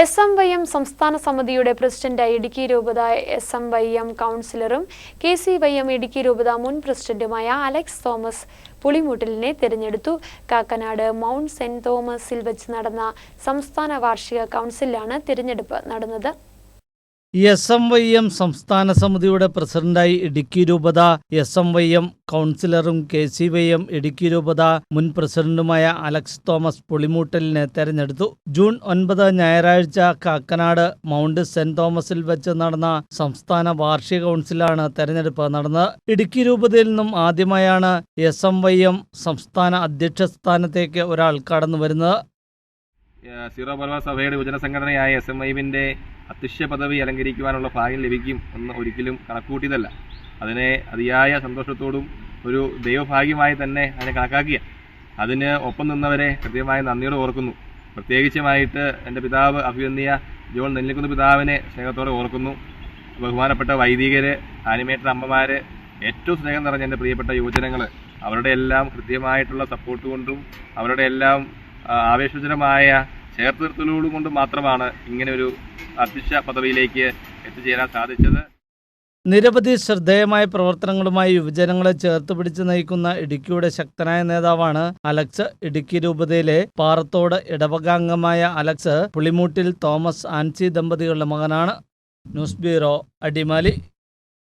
S M Y M സംസ്ഥാന സമിതിയുടെ പ്രസിഡന്റായി ഇടുക്കി രൂപത S M Y M കൗൺസിലറും K C Y M Idukki രൂപത മുൻ പ്രസിഡന്റുമായ അലക്സ് തോമസ് പുളിമുട്ടലിനെ തിരഞ്ഞെടുത്തു. കാക്കനാട് മൗണ്ട് സെന്റ് തോമസിൽ വെച്ച് നടന്ന സംസ്ഥാന വാർഷിക കൗൺസിലാണ് തിരഞ്ഞെടുപ്പ് നടന്നത്. എസ് എം വൈ എം സംസ്ഥാന സമിതിയുടെ പ്രസിഡന്റായി ഇടുക്കി രൂപത S M Y M കൗൺസിലറും K C Y M Idukki രൂപത മുൻ പ്രസിഡന്റുമായ അലക്സ് തോമസ് പുളിമൂട്ടലിനെ തെരഞ്ഞെടുത്തു. ജൂൺ ഒൻപത് ഞായറാഴ്ച കാക്കനാട് മൗണ്ട് സെന്റ് തോമസിൽ വെച്ച് നടന്ന സംസ്ഥാന വാർഷിക കൗൺസിലാണ് തെരഞ്ഞെടുപ്പ് നടന്നത്. ഇടുക്കി രൂപതയിൽ നിന്നും ആദ്യമായാണ് എസ് എം വൈ എം സംസ്ഥാന അധ്യക്ഷ സ്ഥാനത്തേക്ക് ഒരാൾ കടന്നു വരുന്നത് സീറോ മലബാർ സഭയുടെ യുവജന സംഘടനയായ എസ് എം ഐവിന്റെ അധ്യക്ഷ പദവി അലങ്കരിക്കുവാനുള്ള ഭാഗ്യം ലഭിക്കും എന്ന് ഒരിക്കലും കണക്കൂട്ടിയതല്ല. അതിനെ അതിയായ സന്തോഷത്തോടും ഒരു ദൈവഭാഗ്യമായി തന്നെ അതിനെ കണക്കാക്കിയ. അതിന് ഒപ്പം നിന്നവരെ കൃത്യമായ നന്ദിയോട് ഓർക്കുന്നു. പ്രത്യേകിച്ചുമായിട്ട് എന്റെ പിതാവ് അഭിനന്ദിയ ജോൺ നെല്ലിക്കുന്ന പിതാവിനെ സ്നേഹത്തോടെ ഓർക്കുന്നു. ബഹുമാനപ്പെട്ട വൈദികര് ആനിമേറ്റർ അമ്മമാര് ഏറ്റവും സ്നേഹം നിറഞ്ഞ എന്റെ പ്രിയപ്പെട്ട യുവജനങ്ങൾ അവരുടെ എല്ലാം കൃത്യമായിട്ടുള്ള സപ്പോർട്ട് കൊണ്ടും അവരുടെ എല്ലാം ആവേശജനമായ ചേർത്തിരുത്തലുകൾ കൊണ്ട് മാത്രമാണ് ഒരു അധ്യക്ഷ പദവിയിലേക്ക് എത്തിച്ചേരാൻ സാധിച്ചത്. നിരവധി ശ്രദ്ധേയമായ പ്രവർത്തനങ്ങളുമായി യുവജനങ്ങളെ ചേർത്ത് പിടിച്ച് നയിക്കുന്ന ഇടുക്കിയുടെ ശക്തനായ നേതാവാണ് അലക്സ്. ഇടുക്കി രൂപതയിലെ പാറത്തോട് ഇടവകാംഗമായ അലക്സ്. പുളിമൂട്ടിൽ തോമസ് ആൻസി ദമ്പതികളുടെ മകനാണ്. News bureau Adimali.